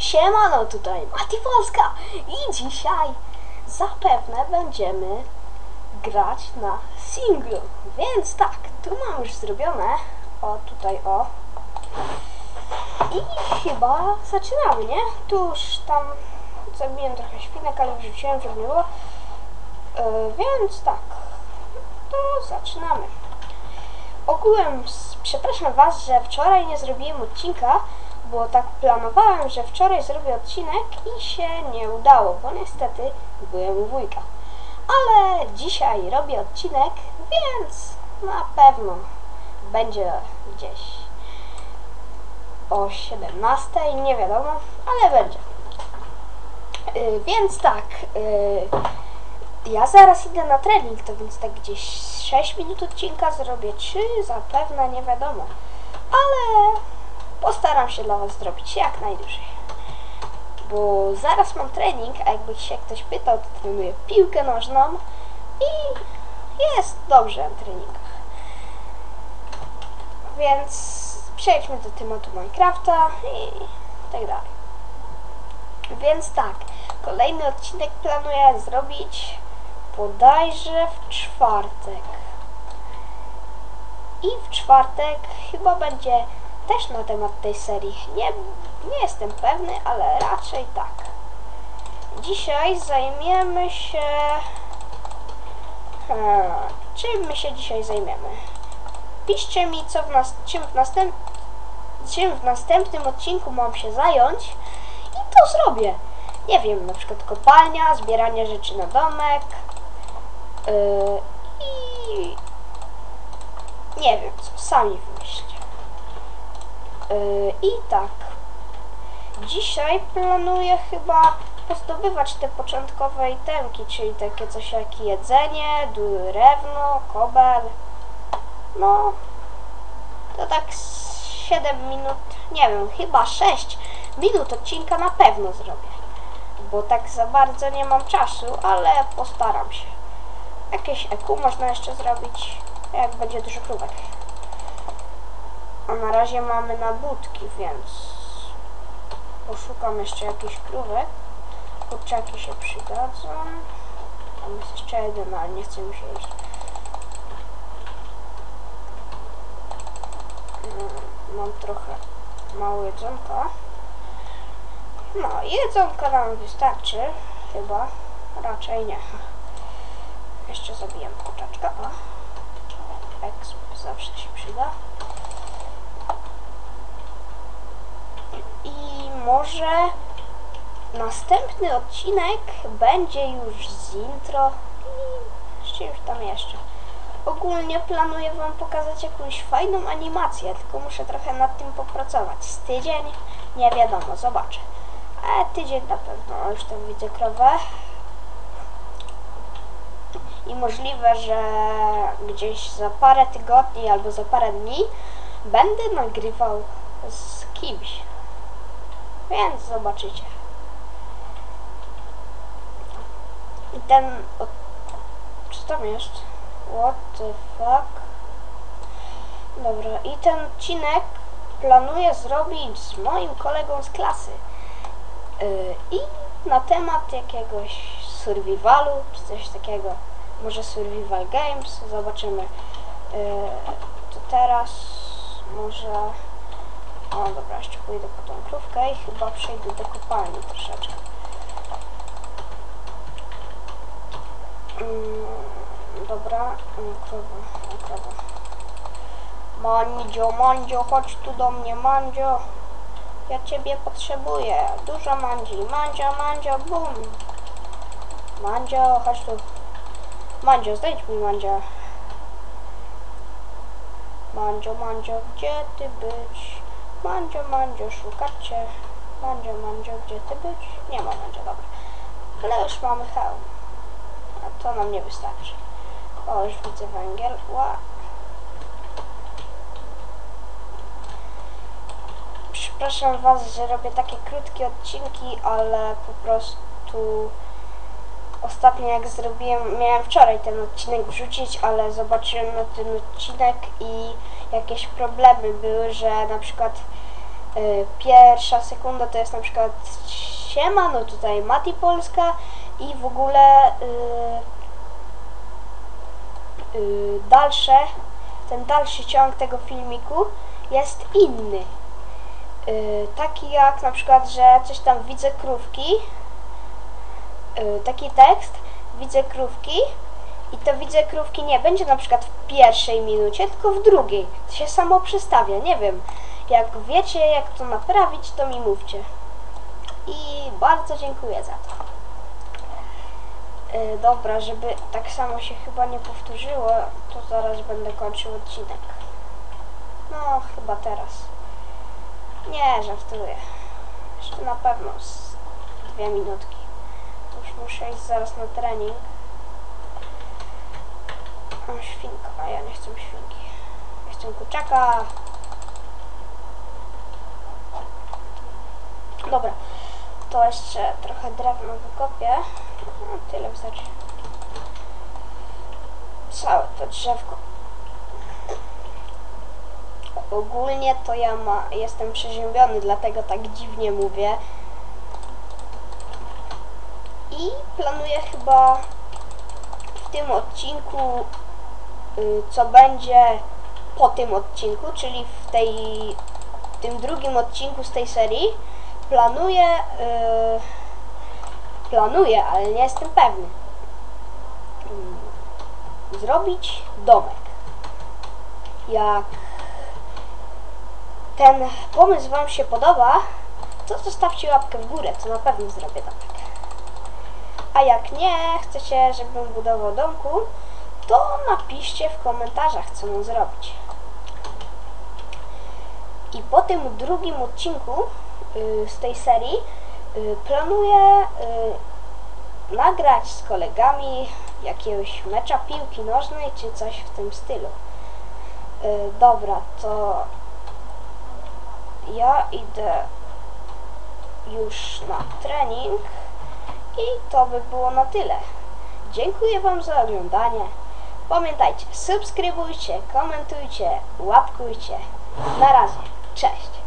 Siemano, tutaj Mati Polska i dzisiaj zapewne będziemy grać na singlu. Więc tak, tu mam już zrobione, o tutaj o. I chyba zaczynamy, nie? Tu już tam zabiłem trochę świnek, ale wrzuciłem, żeby nie było. Yy, więc tak, to zaczynamy. Ogółem przepraszam Was, że wczoraj nie zrobiłem odcinka, bo tak planowałem, że wczoraj zrobię odcinek i się nie udało, bo niestety byłem u wujka. Ale dzisiaj robię odcinek, więc na pewno będzie gdzieś o 17, nie wiadomo, ale będzie. Yy, więc tak, yy, ja zaraz idę na trening, to więc tak gdzieś 6 minut odcinka zrobię, czy zapewne nie wiadomo. Ale postaram się dla Was zrobić jak najdłużej. Bo zaraz mam trening, a jakby się ktoś pytał, to trenuję piłkę nożną i jest dobrze na treningach. Więc przejdźmy do tematu Minecrafta i tak dalej. Więc tak, kolejny odcinek planuję zrobić bodajże w czwartek. I w czwartek chyba będzie też na temat tej serii. Nie, nie jestem pewny, ale raczej tak. Dzisiaj zajmiemy się... Hmm, czym my się dzisiaj zajmiemy? Piszcie mi, co w nas, czym, w następ, czym w następnym odcinku mam się zająć i to zrobię. Nie wiem, na przykład kopalnia, zbieranie rzeczy na domek yy, i nie wiem co, sami I tak, dzisiaj planuję chyba pozdobywać te początkowe itemki, czyli takie coś jak jedzenie, drewno, kobel. No, to tak z 7 minut, nie wiem, chyba 6 minut odcinka na pewno zrobię. Bo tak za bardzo nie mam czasu, ale postaram się. Jakieś EQ można jeszcze zrobić, jak będzie dużo krówek. A na razie mamy na budki, więc poszukam jeszcze jakichś krówek. Kurczaki się przydadzą. Tam jest jeszcze jeden, ale nie chce mi się iść. Mm, Mam trochę mało jedzonka. No, jedzonka nam wystarczy. Chyba. Raczej nie. Jeszcze zabiję kurczaczka. O. Exp zawsze się przyda. I może następny odcinek będzie już z intro i z czymś tam jeszcze. Ogólnie planuję Wam pokazać jakąś fajną animację, tylko muszę trochę nad tym popracować. Z tydzień nie wiadomo, zobaczę. A tydzień na pewno, już tam widzę krowę. I możliwe, że gdzieś za parę tygodni albo za parę dni będę nagrywał z kimś. Więc zobaczycie. I ten... O, co tam jest? What the fuck? Dobra, i ten odcinek planuję zrobić z moim kolegą z klasy. Yy, I na temat jakiegoś survivalu, czy coś takiego. Może survival games, zobaczymy. Yy, to teraz może... O, dobra, jeszcze pójdę po tą krówkę i chyba przejdę do kopalni troszeczkę. Mm, dobra, krowa, krowa. Mandzio, Mandzio, chodź tu do mnie, Mandzio. Ja ciebie potrzebuję. Dużo Mandzi. Mandzio, Mandzio, bum. Mandzio, chodź tu. Mandzio, znajdź mi Mandzia. Mandzio, Mandzio, gdzie ty być? Mandzio, Mandzio, szukacie. Mandzio, Mandzio, gdzie ty być? Nie ma Mandzio, dobra. Ale już mamy hełm. A to nam nie wystarczy. O, już widzę węgiel. Ła. Przepraszam Was, że robię takie krótkie odcinki, ale po prostu ostatnio jak zrobiłem, miałem wczoraj ten odcinek wrzucić, ale zobaczyłem na ten odcinek i jakieś problemy były, że na przykład Y, Pierwsza sekunda to jest na przykład siema, no tutaj Mati Polska i w ogóle y, y, dalsze, ten dalszy ciąg tego filmiku jest inny. Y, taki jak na przykład, że coś tam widzę krówki, taki tekst, widzę krówki i to widzę krówki nie będzie na przykład w pierwszej minucie, tylko w drugiej. To się samo przestawia, nie wiem. Jak wiecie, jak to naprawić, to mi mówcie. I bardzo dziękuję za to. Yy, dobra, żeby tak samo się chyba nie powtórzyło, to zaraz będę kończył odcinek. No, chyba teraz. Nie, żartuję. Jeszcze na pewno z dwie minutki. Muszę iść zaraz na trening. Mam świnka, a ja nie chcę świnki. Ja chcę kurczaka. Dobra, to jeszcze trochę drewna wykopię. No, tyle wystarczy. Całe to drzewko. Ogólnie to ja ma, jestem przeziębiony, dlatego tak dziwnie mówię. I planuję chyba w tym odcinku, y, co będzie po tym odcinku, czyli w tej w tym drugim odcinku z tej serii, planuję y, planuję, ale nie jestem pewny mm, zrobić domek. Jak ten pomysł Wam się podoba, to zostawcie łapkę w górę, to na pewno zrobię domek. A jak nie chcecie, żebym budował domku, to napiszcie w komentarzach, co mam zrobić. I po tym drugim odcinku y, z tej serii y, planuję y, nagrać z kolegami jakiegoś mecza piłki nożnej czy coś w tym stylu. Dobra, to ja idę już na trening i to by było na tyle. Dziękuję Wam za oglądanie. Pamiętajcie, subskrybujcie, komentujcie, łapkujcie. Na razie. Cześć.